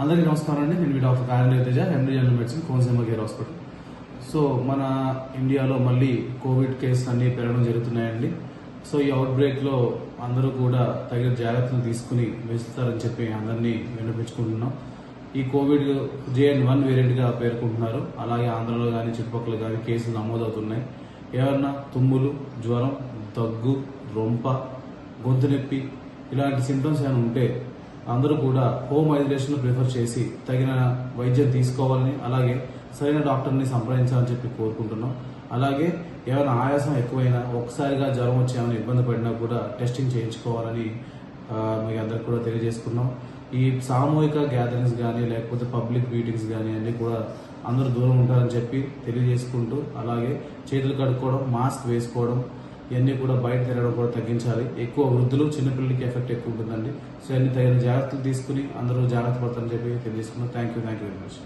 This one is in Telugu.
అందరికీ నమస్కారం అండి. నేను మీ doctor Karan Teja MD general medicine Konaseema care hospital. So మన ఇండియాలో మళ్ళీ కోవిడ్ కేసులు అన్నీ పెరగడం జరుగుతున్నాయండి. సో ఈ అవుట్ బ్రేక్లో అందరూ కూడా తగిన జాగ్రత్తలు తీసుకుని వెళ్తారని చెప్పి అందరినీ వినిపించుకుంటున్నాం ఈ కోవిడ్ జేఎన్ వన్ వేరియంట్గా పేర్కొంటున్నారు. అలాగే ఆంధ్రలో కానీ చుట్టుపక్కల కానీ కేసులు నమోదవుతున్నాయి. ఏమన్నా తుమ్ములు జ్వరం దగ్గు రొంప గొంతు నొప్పి ఇలాంటి సింటమ్స్ ఏమైనా ఉంటే అందరూ కూడా హోమ్ ఐసోలేషన్ ప్రిఫర్ చేసి తగిన వైద్యం తీసుకోవాలని అలాగే సరైన డాక్టర్ని సంప్రదించాలని చెప్పి కోరుకుంటున్నాం. అలాగే ఏమైనా ఆయాసం ఎక్కువైనా ఒకసారిగా జ్వరం వచ్చి ఏమైనా ఇబ్బంది పడినా కూడా టెస్టింగ్ చేయించుకోవాలని ఆ, మీ అందరికి కూడా తెలియజేసుకున్నాం. ఈ సామూహిక గ్యాదరింగ్స్ కానీ లేకపోతే పబ్లిక్ మీటింగ్స్ కానీ అన్ని కూడా అందరూ దూరం ఉంటారని చెప్పి తెలియజేసుకుంటూ అలాగే చేతులు కడుక్కోవడం మాస్క్ వేసుకోవడం ఇవన్నీ కూడా బయట తిరగడం కూడా తగ్గించాలి. ఎక్కువ వృద్ధులు చిన్నపిల్లలకి ఎఫెక్ట్ ఎక్కువ ఉంటుందండి. సో అన్ని తగిన జాగ్రత్తలు తీసుకుని అందరూ జాగ్రత్త పడతారని చెప్పి తెలియజేసుకున్నాం thank you thank you very much